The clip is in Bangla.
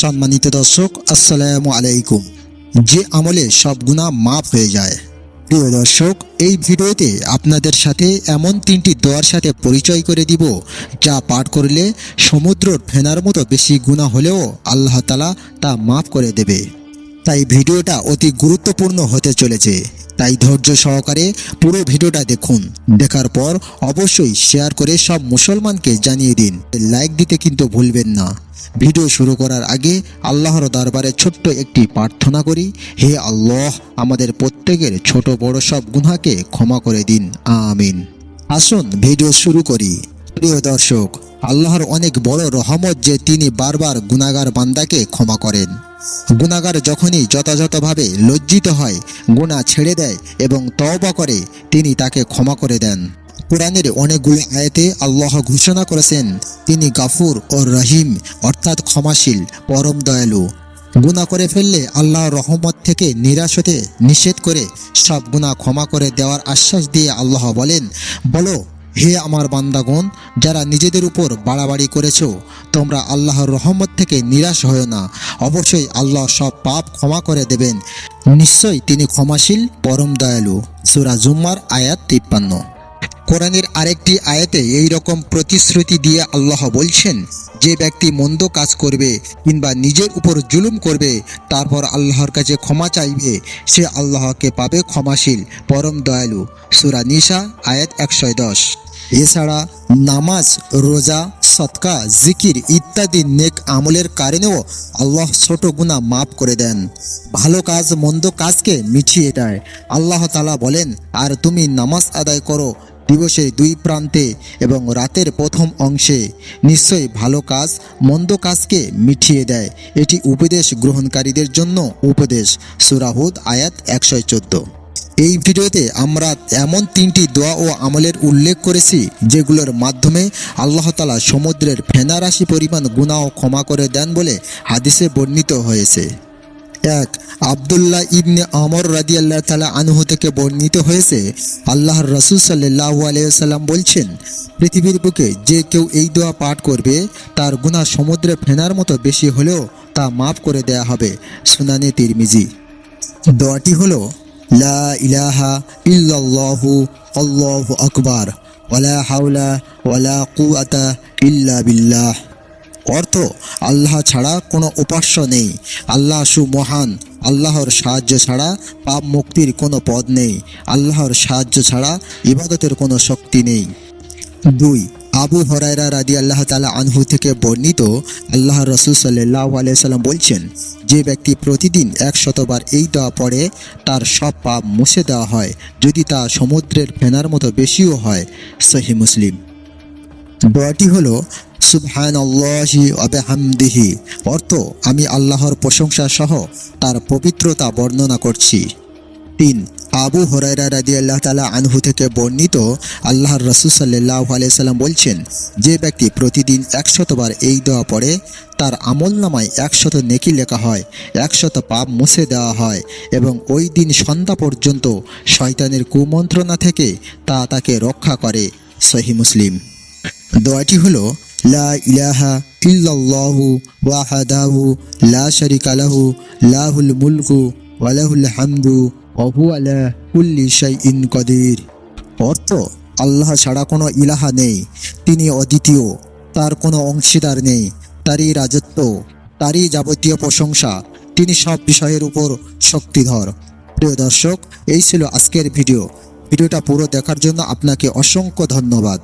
সম্মানিত দর্শক, আসসালামু আলাইকুম। যে আমলে সব গুণা মাফ হয়ে যায়। প্রিয় দর্শক, এই ভিডিওতে আপনাদের সাথে এমন তিনটি দোয়ার সাথে পরিচয় করে দিব, যা পাঠ করলে সমুদ্র ফেনার মতো বেশি গুণা হলেও আল্লাহ তালা তা মাফ করে দেবে। তাই ভিডিওটা অতি গুরুত্বপূর্ণ হতে চলেছে। তাই ধৈর্য সহকারে পুরো ভিডিওটা দেখুন। দেখার পর অবশ্যই শেয়ার করে সব মুসলমানকে জানিয়ে দিন। লাইক দিতে কিন্তু ভুলবেন না। ভিডিও শুরু করার আগে আল্লাহর দরবারে ছোট্ট একটি প্রার্থনা করি, হে আল্লাহ, আমাদের প্রত্যেকের ছোট বড় সব গুনাহকে ক্ষমা করে দিন। আমিন। আসুন, ভিডিও শুরু করি। প্রিয় দর্শক আল্লাহর অনেক বড় রহমত যে তিনি বারবার গুনাগার বান্দাকে ক্ষমা করেন। গুনাগার যখনই যথাযথভাবে লজ্জিত হয়, গুনাহ ছেড়ে দেয় এবং তওবা করে, তিনি তাকে ক্ষমা করে দেন। কোরআনের অনেকগুলো আয়াতে আল্লাহ ঘোষণা করেছেন, তিনি গাফুর ও রহিম, অর্থাৎ ক্ষমাশীল, পরম দয়ালু। গুনাহ করে ফেললে আল্লাহর রহমত থেকে নিরাশ হতে নিষেধ করে সব গুনাহ ক্ষমা করে দেওয়ার আশ্বাস দিয়ে আল্লাহ বলেন, বলো হে আমার বান্দাগণ, যারা নিজেদের উপর বাড়াবাড়ি করেছ, তোমরা আল্লাহর রহমত থেকে নিরাশ হও না। অবশ্যই আল্লাহ সব পাপ ক্ষমা করে দেবেন। নিশ্চয়ই তিনি ক্ষমাশীল, পরম দয়ালু। সুরা জুম্মার আয়াত তিপ্পান্ন। কোরআনের আরেকটি আয়াতে এই রকম প্রতিশ্রুতি দিয়ে আল্লাহ বলছেন, যে ব্যক্তি মন্দ কাজ করবে কিংবা নিজের উপর জুলুম করবে, তারপর আল্লাহর কাছে ক্ষমা চাইবে, সে আল্লাহকে পাবে ক্ষমাশীল, পরম দয়ালু। সুরা নিশা আয়াত একশো দশ। এছাড়া নামাজ, রোজা সৎকা জিকির ইত্যাদি নেক আমলের কারণেও আল্লাহ ছোট গুণা মাফ করে দেন। ভালো কাজ, মন্দ কাজকে মিছিয়ে দেয়। আল্লাহ তালা বলেন, আর তুমি নামাজ আদায় করো দিবসের দুই প্রান্তে এবং রাতের প্রথম অংশে। নিশ্চয়ই ভালো কাজ, মন্দ কাজকে মিঠিয়ে দেয়। এটি উপদেশ গ্রহণকারীদের জন্য উপদেশ। সুরাহুদ আয়াত একশো চোদ্দ। এই ভিডিওতে আমরা এমন তিনটি দোয়া ও আমলের উল্লেখ করেছি, যেগুলোর মাধ্যমে আল্লাহ তালা সমুদ্রের ফেনা রাশি পরিমাণ ও ক্ষমা করে দেন বলে হাদিসে বর্ণিত হয়েছে। এক, আবদুল্লাহ ইবনে আমর রাদি আল্লাহ তালা আনহু থেকে বর্ণিত হয়েছে, আল্লাহর রসুল সাল্লাহ আলাইসাল্লাম বলছেন, পৃথিবীর বুকে যে কেউ এই দোয়া পাঠ করবে, তার গুণা সমুদ্রে ফেনার মতো বেশি হলেও তা মাফ করে দেয়া হবে। সুনানি তিরমিজি। দোয়াটি হলো লা ইলাহা ইল্লাল্লাহু, আল্লাহু আকবার, ওয়ালা হাওলা ওয়ালা কুয়াতা ইল্লা বিল্লাহ। অর্থ, আল্লাহ ছাড়া কোনো উপাস্য নেই। আল্লাহ সুমহান, আল্লাহর সাহায্য ছাড়া পাপ মুক্তির কোনো পদ নেই। আল্লাহর সাহায্য ছাড়া ইবাদতের কোনো শক্তি নেই। দুই আবু হরাইরা রাদি আল্লাহ তালা আনহু থেকে বর্ণিত আল্লাহ রসুল সাল্লাহ আলিয়াল্লাম বলছেন, যে ব্যক্তি প্রতিদিন এক শতবার এই দোয়া পড়ে, তার সব পাপ মুছে দেওয়া হয়। যদি তা সমুদ্রের ফেনার মতো বেশিও হয়, সহি মুসলিম। দোয়াটি হলো সুবহান আল্লাহি আবেহামদিহি অর্থ, আমি আল্লাহর প্রশংসা সহ তার পবিত্রতা বর্ণনা করছি। তিন আবু হরাইরা রাদি আল্লাহ তালা আনহু থেকে বর্ণিত আল্লাহর রসুল সাল্লাহ আলিয়াল্লাম বলছেন, যে ব্যক্তি প্রতিদিন একশতবার এই দোয়া পড়ে, তার আমল নামায় একশত নেকি লেখা হয়, একশত পাপ মুছে দেওয়া হয় এবং ওই দিন সন্ধ্যা পর্যন্ত শয়তানের কুমন্ত্রণা থেকে তা তাকে রক্ষা করে। সহি মুসলিম। দোয়াটি হলো, লা ইলাহা ইল্লাল্লাহু ওয়াহাদাহু লা শারিকা লাহু, লাহুল মুলকু ওয়ালাহুল হামদু কদির। অর্থ, আল্লাহ ছাড়া কোনো ইলাহা নেই, তিনি অদ্বিতীয়, তার কোনো অংশীদার নেই, তারই রাজত্ব, তারই যাবতীয় প্রশংসা, তিনি সব বিষয়ের উপর শক্তিধর। প্রিয় দর্শক, এই ছিল আজকের ভিডিও। ভিডিওটা পুরো দেখার জন্য আপনাকে অসংখ্য ধন্যবাদ।